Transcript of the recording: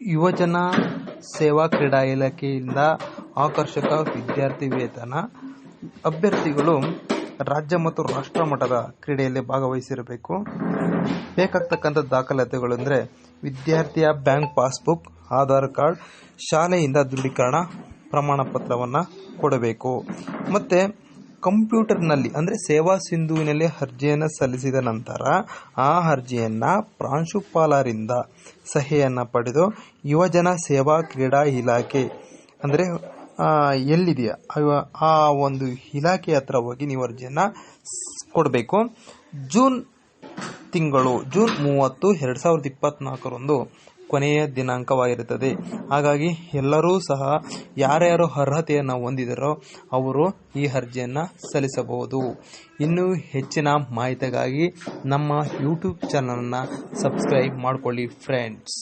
ಯುವಜನ ಸೇವಾ ಕ್ರೀಡಾ ಇಲಾಖೆಯಿಂದ ಆಕರ್ಷಕ ವಿದ್ಯಾರ್ಥಿ ವೇತನ. ಅಭ್ಯರ್ಥಿಗಳು ರಾಜ್ಯ ಮತ್ತು ರಾಷ್ಟ್ರ ಮಟ್ಟದ ಕ್ರೀಡೆಯಲ್ಲಿ ಭಾಗವಹಿಸಿರಬೇಕು. ಬೇಕಾಗ್ತಕ್ಕಂಥ ದಾಖಲಾತಿಗಳು ಅಂದರೆ ವಿದ್ಯಾರ್ಥಿಯ ಬ್ಯಾಂಕ್ ಪಾಸ್ಬುಕ್, ಆಧಾರ್ ಕಾರ್ಡ್, ಶಾಲೆಯಿಂದ ದೃಢೀಕರಣ ಪ್ರಮಾಣ ಪತ್ರವನ್ನು ಕೊಡಬೇಕು. ಮತ್ತು ಕಂಪ್ಯೂಟರ್ನಲ್ಲಿ, ಅಂದರೆ ಸೇವಾ ಸಿಂಧುವಿನಲ್ಲಿ ಅರ್ಜಿಯನ್ನು ಸಲ್ಲಿಸಿದ ನಂತರ, ಆ ಅರ್ಜಿಯನ್ನು ಪ್ರಾಂಶುಪಾಲರಿಂದ ಸಹಿಯನ್ನು ಪಡೆದು ಯುವಜನ ಸೇವಾ ಕ್ರೀಡಾ ಇಲಾಖೆ, ಅಂದರೆ ಎಲ್ಲಿದೆಯಾ? ಆ ಒಂದು ಇಲಾಖೆ ಹತ್ರ ಹೋಗಿ ನೀವು ಅರ್ಜಿಯನ್ನು ಕೊಡಬೇಕು. ಜೂನ್ ತಿಂಗಳು, ಜೂನ್ ಮೂವತ್ತು, ಎರಡು ಸಾವಿರದ ಇಪ್ಪತ್ತ್ನಾಲ್ಕರಂದು ಕೊನೆಯ ದಿನಾಂಕವಾಗಿರುತ್ತದೆ. ಹಾಗಾಗಿ ಎಲ್ಲರೂ ಸಹ ಯಾರ್ಯಾರು ಅರ್ಹತೆಯನ್ನು ಹೊಂದಿದರೋ ಅವರು ಈ ಅರ್ಜಿಯನ್ನು ಸಲ್ಲಿಸಬಹುದು. ಇನ್ನೂ ಹೆಚ್ಚಿನ ಮಾಹಿತಿಗಾಗಿ ನಮ್ಮ ಯೂಟ್ಯೂಬ್ ಚಾನಲನ್ನು ಸಬ್ಸ್ಕ್ರೈಬ್ ಮಾಡಿಕೊಳ್ಳಿ ಫ್ರೆಂಡ್ಸ್